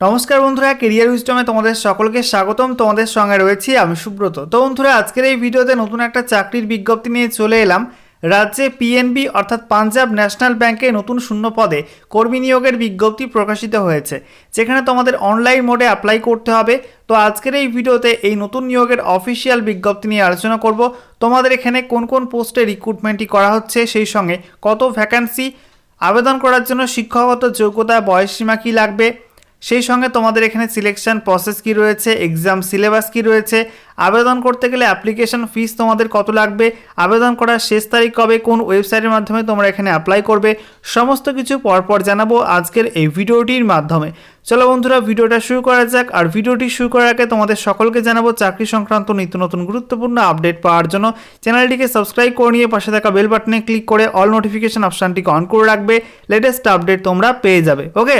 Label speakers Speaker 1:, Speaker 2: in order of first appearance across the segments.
Speaker 1: নমস্কার বন্ধুরা কেরিয়ার উইস্টমে তোমাদের সকলকে স্বাগতম। তোমাদের সঙ্গে রয়েছি আমি সুব্রত। তো বন্ধুরা, আজকের এই ভিডিওতে নতুন একটা চাকরির বিজ্ঞপ্তি নিয়ে চলে এলাম। রাজ্যে পিএনবি অর্থাৎ পাঞ্জাব ন্যাশনাল ব্যাংকে নতুন শূন্য পদে কর্মী নিয়োগের বিজ্ঞপ্তি প্রকাশিত হয়েছে, যেখানে তোমাদের অনলাইন মোডে অ্যাপ্লাই করতে হবে। তো আজকের এই ভিডিওতে এই নতুন নিয়োগের অফিসিয়াল বিজ্ঞপ্তি নিয়ে আলোচনা করব। তোমাদের এখানে কোন কোন পোস্টে রিক্রুটমেন্টই করা হচ্ছে সেই সঙ্গে কত ভ্যাকান্সি আবেদন করার জন্য শিক্ষাগত যোগ্যতা, বয়সসীমা কী লাগবে সেই সঙ্গে তোমাদের এখানে সিলেকশন প্রসেস কি রয়েছে এক্সাম সিলেবাস কি রয়েছে, আবেদন করতে গেলে অ্যাপ্লিকেশন ফিস তোমাদের কত লাগবে, আবেদন করার শেষ তারিখ কবে, কোন ওয়েবসাইটের মাধ্যমে তোমরা এখানে অ্যাপ্লাই করবে, সমস্ত কিছু পরপর জানাব আজকের এই ভিডিওটির মাধ্যমে। চলো বন্ধুরা, ভিডিওটা শুরু করা যাক, আর ভিডিওটি শুরু করার আগে তোমাদের সকলকে জানাব চাকরি সংক্রান্ত নিত্য নতুন গুরুত্বপূর্ণ আপডেট পাওয়ার জন্য চ্যানেলটিকে সাবস্ক্রাইব করে নিয়ে পাশে থাকা বেল বাটনে ক্লিক করে অল নোটিফিকেশন অপশানটিকে অন করে রাখবে লেটেস্ট আপডেট তোমরা পেয়ে যাবে ওকে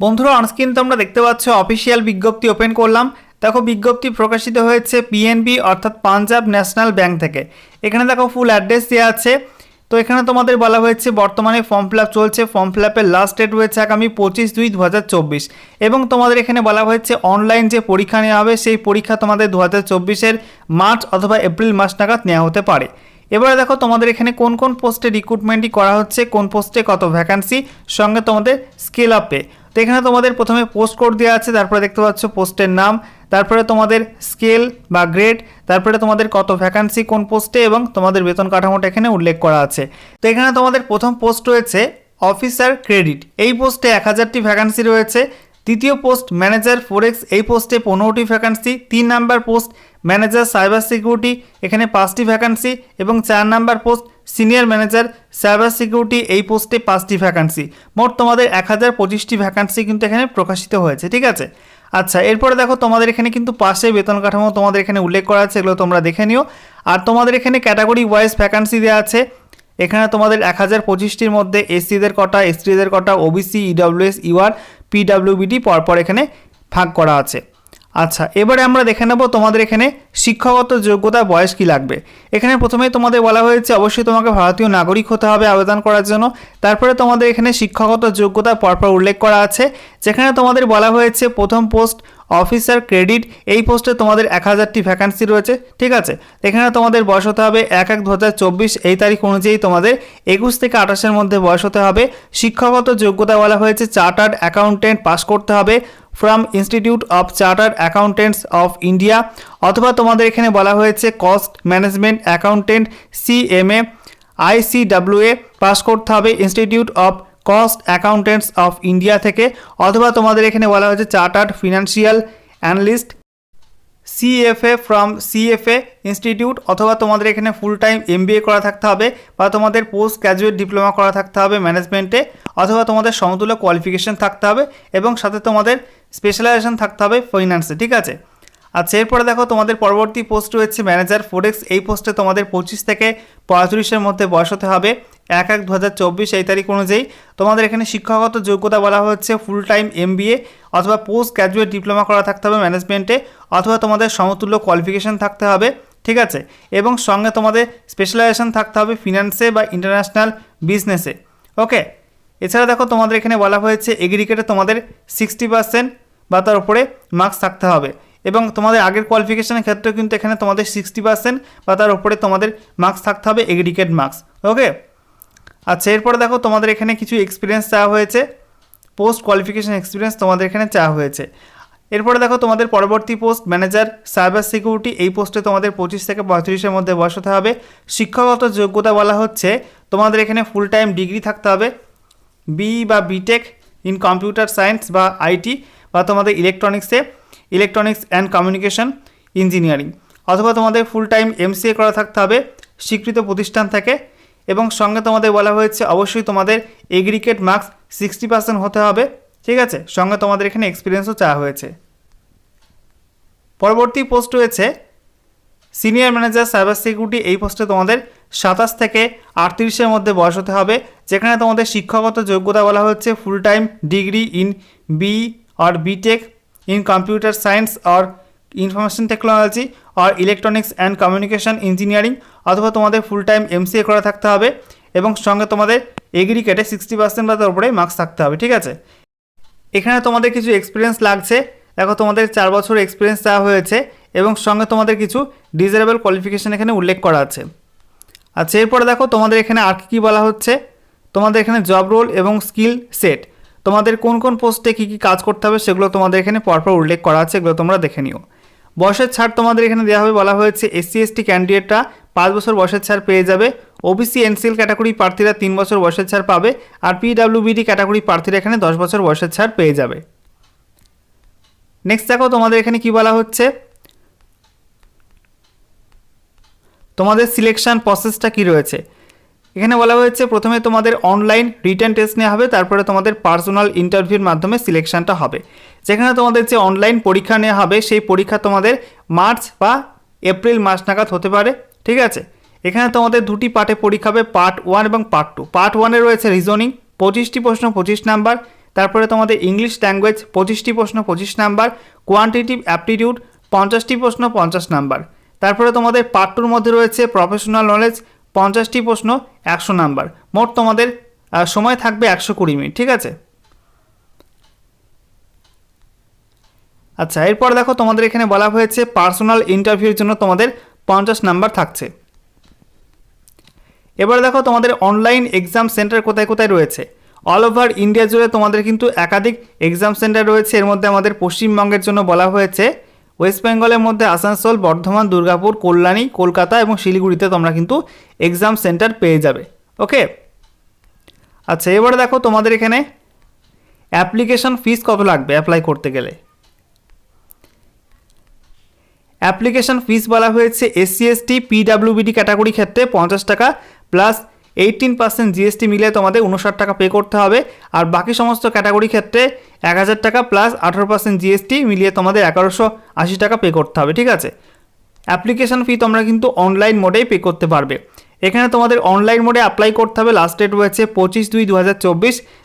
Speaker 1: বন্ধুরা অনস্ক্রিন তোমরা দেখতে পাচ্ছ অফিসিয়াল বিজ্ঞপ্তি ওপেন করলাম। দেখো, বিজ্ঞপ্তি প্রকাশিত হয়েছে পিএনবি অর্থাৎ পাঞ্জাব ন্যাশনাল ব্যাংক থেকে। এখানে দেখো ফুল অ্যাড্রেস দেওয়া আছে। তো এখানে তোমাদের বলা হয়েছে, বর্তমানে ফর্ম ফিল চলছে। ফর্ম ফিল লাস্ট ডেট রয়েছে আগামী পঁচিশ দুই দু এবং তোমাদের এখানে বলা হয়েছে অনলাইন যে পরীক্ষা নেওয়া হবে, সেই পরীক্ষা তোমাদের দু হাজার মার্চ অথবা এপ্রিল মাস নাগাদ নেওয়া হতে পারে। এবারে দেখো, তোমাদের এখানে কোন কোন পোস্টে রিক্রুটমেন্টই করা হচ্ছে, কোন পোস্টে কত ভ্যাকান্সি সঙ্গে তোমাদের স্কেল আপে তো এখানে তোমাদের প্রথমে পোস্ট কোড দেওয়া আছে, তারপরে দেখতে পাচ্ছ পোস্টের নাম, তারপরে তোমাদের স্কেল বা গ্রেড তারপরে তোমাদের কত ভ্যাকান্সি কোন পোস্টে এবং তোমাদের বেতন কাঠামোটা এখানে উল্লেখ করা আছে। তো এখানে তোমাদের প্রথম পোস্ট রয়েছে অফিসার ক্রেডিট এই পোস্টে এক হাজারটি ভ্যাকান্সি রয়েছে। তৃতীয় পোস্ট ম্যানেজার ফোরেক্স এই পোস্টে পনেরোটি ভ্যাকান্সি তিন number post manager cyber security এখানে পাঁচটি ভ্যাকান্সি এবং চার number post senior manager cyber security এই পোস্টে পাঁচটি ভ্যাকান্সি মোট তোমাদের এক হাজার পঁচিশটি ভ্যাকান্সি কিন্তু এখানে প্রকাশিত হয়েছে, ঠিক আছে? আচ্ছা এরপরে দেখো তোমাদের এখানে কিন্তু পাশে বেতন কাঠামো তোমাদের এখানে উল্লেখ করা আছে, এগুলো তোমরা দেখে নিও। আর তোমাদের এখানে ক্যাটাগরি ওয়াইজ ভ্যাকান্সি দেওয়া আছে। এখানে তোমাদের এক হাজার পঁচিশটির মধ্যে এসসিদের কটা এসটিদের কটা ওবিসি ইডব্লিউএস ইউআর পিডাব্লিউবিটি পরপর এখানে ভাগ করা আছে। আচ্ছা এবারে আমরা দেখে নেব তোমাদের এখানে শিক্ষাগত যোগ্যতা, বয়স কি লাগবে। এখানে প্রথমেই তোমাদের বলা হয়েছে, অবশ্যই তোমাকে ভারতীয় নাগরিক হতে হবে আবেদন করার জন্য। তারপরে তোমাদের এখানে শিক্ষাগত যোগ্যতা পরপর উল্লেখ করা আছে, যেখানে তোমাদের বলা হয়েছে, প্রথম পোস্ট, অফিসার ক্রেডিট, এই পোস্টে তোমাদের এক হাজারটি ভ্যাকান্সি রয়েছে, ঠিক আছে? এখানে তোমাদের বয়স হতে হবে এক এক দু এই তারিখ অনুযায়ী তোমাদের একুশ থেকে আঠাশের মধ্যে বয়স হতে হবে। শিক্ষাগত যোগ্যতা বলা হয়েছে, চার্টার্ড অ্যাকাউন্টেন্ট পাস করতে হবে। From institute of chartered accountants of India অথবা তোমাদের এখানে বলা হয়েছে cost management accountant C M CMA ICWA pass করতে হবে institute of cost accountants of India থেকে অথবা তোমাদের এখানে বলা হয়েছে chartered financial analyst CFA from CFA institute অথবা তোমাদের এখানে ফুল টাইম এমবিএ করা থাকতে হবে বা তোমাদের পোস্ট গ্র্যাজুয়েট ডিপ্লোমা করা থাকতে হবে ম্যানেজমেন্টে অথবা তোমাদের সমতুল্য কোয়ালিফিকেশন থাকতে হবে এবং সাথে তোমাদের স্পেশালাইজেশন থাকতে হবে ফাইন্যান্সে ঠিক আছে? আচ্ছা এরপরে দেখো তোমাদের পরবর্তী পোস্ট রয়েছে ম্যানেজার ফোরেক্স এই পোস্টে তোমাদের পঁচিশ থেকে পঁয়ত্রিশের মধ্যে বয়স হতে হবে। এক এক দু হাজার চব্বিশ এই তারিখ অনুযায়ী তোমাদের এখানে শিক্ষাগত যোগ্যতা বলা হচ্ছে ফুল টাইম এমবিএ অথবা পোস্ট গ্র্যাজুয়েট ডিপ্লোমা করা থাকতে হবে ম্যানেজমেন্টে অথবা তোমাদের সমতুল্য কোয়ালিফিকেশান থাকতে হবে, ঠিক আছে? এবং সঙ্গে তোমাদের স্পেশালাইজেশন থাকতে হবে ফিনান্সে বা ইন্টারন্যাশনাল বিজনেসে ওকে এছাড়া দেখো তোমাদের এখানে বলা হয়েছে এগ্রিকেটে তোমাদের সিক্সটি পার্সেন্ট বা তার উপরে মার্কস থাকতে হবে এবং তোমাদের আগের কোয়ালিফিকেশানের ক্ষেত্রেও কিন্তু এখানে তোমাদের সিক্সটি পার্সেন্ট বা তার উপরে তোমাদের মার্কস থাকতে হবে এগ্রিকেট মার্কস ওকে আচ্ছা এরপরে দেখো তোমাদের এখানে কিছু এক্সপিরিয়েন্স চাওয়া হয়েছে। পোস্ট কোয়ালিফিকেশন এক্সপিরিয়েন্স তোমাদের এখানে চাওয়া হয়েছে। এরপরে দেখো তোমাদের পরবর্তী পোস্ট ম্যানেজার সাইবার সিকিউরিটি এই পোস্টে তোমাদের পঁচিশ থেকে পঁয়ত্রিশের মধ্যে বয়স হতে হবে। শিক্ষাগত যোগ্যতা বলা হচ্ছে, তোমাদের এখানে ফুল টাইম ডিগ্রি থাকতে হবে। বি বা বিটেক ইন কম্পিউটার সায়েন্স বা আইটি বা তোমাদের ইলেকট্রনিক্সে ইলেকট্রনিক্স অ্যান্ড কমিউনিকেশন ইঞ্জিনিয়ারিং অথবা তোমাদের ফুল টাইম এমসিএ করা থাকতে হবে। স্বীকৃত প্রতিষ্ঠান থেকে এবং সঙ্গে তোমাদের বলা হয়েছে অবশ্যই তোমাদের এগ্রিকেট মার্কস সিক্সটি পার্সেন্ট হতে হবে, ঠিক আছে? সঙ্গে তোমাদের এখানে এক্সপিরিয়েন্সও চাওয়া হয়েছে। পরবর্তী পোস্ট রয়েছে সিনিয়র ম্যানেজার সাইবার সিকিউরিটি এই পোস্টে তোমাদের সাতাশ থেকে আটত্রিশের মধ্যে বয়স হতে হবে, যেখানে তোমাদের শিক্ষাগত যোগ্যতা বলা হচ্ছে full time degree in B R BTech in computer science আর ইনফরমেশন টেকনোলজি আর ইলেকট্রনিক্স অ্যান্ড কমিউনিকেশন ইঞ্জিনিয়ারিং অথবা তোমাদের ফুল টাইম এমসিএ করা থাকতে হবে এবং সঙ্গে তোমাদের এগ্রিকেটে সিক্সটি পার্সেন্ট বা তার উপরে মার্কস থাকতে হবে, ঠিক আছে? এখানে তোমাদের কিছু এক্সপিরিয়েন্স লাগছে। দেখো তোমাদের চার বছর এক্সপিরিয়েন্স দেওয়া হয়েছে এবং সঙ্গে তোমাদের কিছু ডিজারেবল কোয়ালিফিকেশান এখানে উল্লেখ করা আছে। আচ্ছা এরপরে দেখো তোমাদের এখানে আর কী বলা হচ্ছে? তোমাদের এখানে জব রোল এবং স্কিল সেট তোমাদের কোন কোন পোস্টে কী কী কাজ করতে হবে সেগুলো তোমাদের এখানে পরপর উল্লেখ করা আছে, এগুলো তোমরা দেখে নিও। বয়সের ছাড় তোমাদের এখানে দেওয়া হবে, বলা হয়েছে এসসি এসটি ক্যান্ডিডেটরা পাঁচ বছর বয়সের ছাড় পেয়ে যাবে। ওবিসি এনসিএল ক্যাটাগরি প্রার্থীরা তিন বছর বয়সের ছাড় পাবে আর পিডাব্লিউবিডি ক্যাটাগরি প্রার্থীরা এখানে দশ বছর বয়সের ছাড় পেয়ে যাবে। নেক্সট দেখো তোমাদের এখানে কি বলা হচ্ছে? তোমাদের সিলেকশান প্রসেসটা কি রয়েছে? এখানে বলা হয়েছে, প্রথমে তোমাদের অনলাইন রিটার্ন টেস্ট নেওয়া হবে, তারপরে তোমাদের পার্সোনাল ইন্টারভিউর মাধ্যমে সিলেকশানটা হবে। যেখানে তোমাদের যে অনলাইন পরীক্ষা নেওয়া হবে, সেই পরীক্ষা তোমাদের মার্চ বা এপ্রিল মাস নাগাদ হতে পারে। ঠিক আছে? এখানে তোমাদের দুটি পার্টে পরীক্ষা হবে পার্ট ওয়ান এবং পার্ট টু। পার্ট ওয়ানে রয়েছে রিজনিং পঁচিশটি প্রশ্ন, পঁচিশ নাম্বার। তারপরে তোমাদের ইংলিশ ল্যাঙ্গুয়েজ পঁচিশটি প্রশ্ন, পঁচিশ নাম্বার। কোয়ান্টিটিভ অ্যাপটিটিউড পঞ্চাশটি প্রশ্ন, পঞ্চাশ নাম্বার। তারপরে তোমাদের পার্ট টুর মধ্যে রয়েছে প্রফেশনাল নলেজ পঞ্চাশটি প্রশ্ন, একশো নাম্বার। মোট তোমাদের সময় থাকবে একশো কুড়ি মিনিট, ঠিক আছে? আচ্ছা এরপর দেখো তোমাদের এখানে বলা হয়েছে পার্সোনাল ইন্টারভিউর জন্য তোমাদের পঞ্চাশ নাম্বার থাকছে। এবার দেখো তোমাদের অনলাইন এক্সাম সেন্টার কোথায় কোথায় রয়েছে। অল ওভার ইন্ডিয়া জুড়ে তোমাদের কিন্তু একাধিক এক্সাম সেন্টার রয়েছে। এর মধ্যে আমাদের পশ্চিমবঙ্গের জন্য বলা হয়েছে। ওয়েস্ট বেঙ্গলের মধ্যে আসানসোল, বর্ধমান, দুর্গাপুর, কল্যাণী, কলকাতা এবং শিলিগুড়িতে তোমরা কিন্তু এক্সাম সেন্টার পেয়ে যাবে। ওকে আচ্ছা এবারে দেখো তোমাদের এখানে অ্যাপ্লিকেশন ফিস কত লাগবে অ্যাপ্লাই করতে গেলে? অ্যাপ্লিকেশন ফিস বলা হয়েছে এসসি এসটি পিডাব্লিউবিডি ক্যাটাগরি ক্ষেত্রে পঞ্চাশ টাকা, প্লাস এইটিন পার্সেন্ট জিএসটি মিলে তোমাদের উনষাট টাকা পে করতে হবে। আর বাকি সমস্ত ক্যাটাগরি ক্ষেত্রে এক হাজার টাকা প্লাস আঠারো পার্সেন্ট জিএসটি মিলিয়ে তোমাদের এগারোশো আশি টাকা পে করতে হবে, ঠিক আছে? অ্যাপ্লিকেশন ফি তোমরা কিন্তু অনলাইন মোডেই পে করতে পারবে। এখানে তোমাদের অনলাইন মোডে অ্যাপ্লাই করতে হবে। লাস্ট ডেট রয়েছে পঁচিশ দুই দু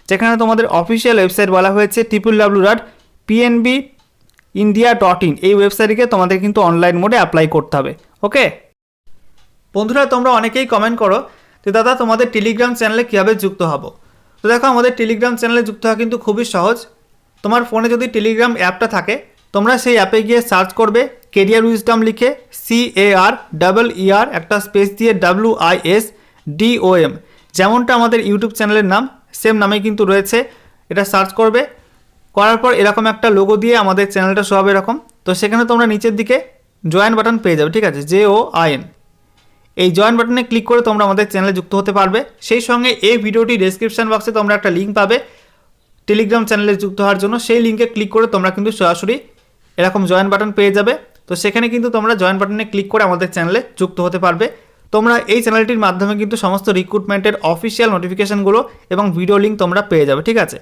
Speaker 1: যেখানে তোমাদের অফিসিয়াল ওয়েবসাইট বলা হয়েছে triple W dot PNB India dot in এই ওয়েবসাইটে তোমাদের কিন্তু অনলাইন মোডে অ্যাপ্লাই করতে হবে ওকে বন্ধুরা, তোমরা অনেকেই কমেন্ট করো যে, দাদা, তোমাদের টেলিগ্রাম চ্যানেলে কীভাবে যুক্ত হব? তো দেখো, আমাদের টেলিগ্রাম চ্যানেলে যুক্ত হওয়া কিন্তু খুবই সহজ। তোমার ফোনে যদি টেলিগ্রাম অ্যাপটা থাকে, তোমরা সেই অ্যাপে গিয়ে সার্চ করবে কেরিয়ার উইজডম লিখে C A R double E R একটা স্পেস দিয়ে W I S D O M যেমনটা আমাদের ইউটিউব চ্যানেলের নাম সেম নামে কিন্তু রয়েছে। এটা সার্চ করবে করার পর এরকম একটা লোগো দিয়ে আমাদের চ্যানেলটা শো হবে এরকম। তো সেখানে তোমরা নিচের দিকে জয়েন বাটন পেয়ে যাবে, ঠিক আছে? জে ও আই এন এই জয়েন বাটনে ক্লিক করে তোমরা আমাদের চ্যানেলে যুক্ত হতে পারবে। সেই সঙ্গে এই ভিডিওটি ডেসক্রিপশন বক্সে তোমরা একটা লিঙ্ক পাবে টেলিগ্রাম চ্যানেলে যুক্ত হওয়ার জন্য। সেই লিঙ্কে ক্লিক করে তোমরা কিন্তু সরাসরি এরকম জয়েন বাটন পেয়ে যাবে। তো সেখানে কিন্তু তোমরা জয়েন বাটনে ক্লিক করে আমাদের চ্যানেলে যুক্ত হতে পারবে। তোমরা এই চ্যানেলটির মাধ্যমে কিন্তু সমস্ত রিক্রুটমেন্টের অফিসিয়াল নোটিফিকেশনগুলো এবং ভিডিও লিঙ্ক তোমরা পেয়ে যাবে, ঠিক আছে?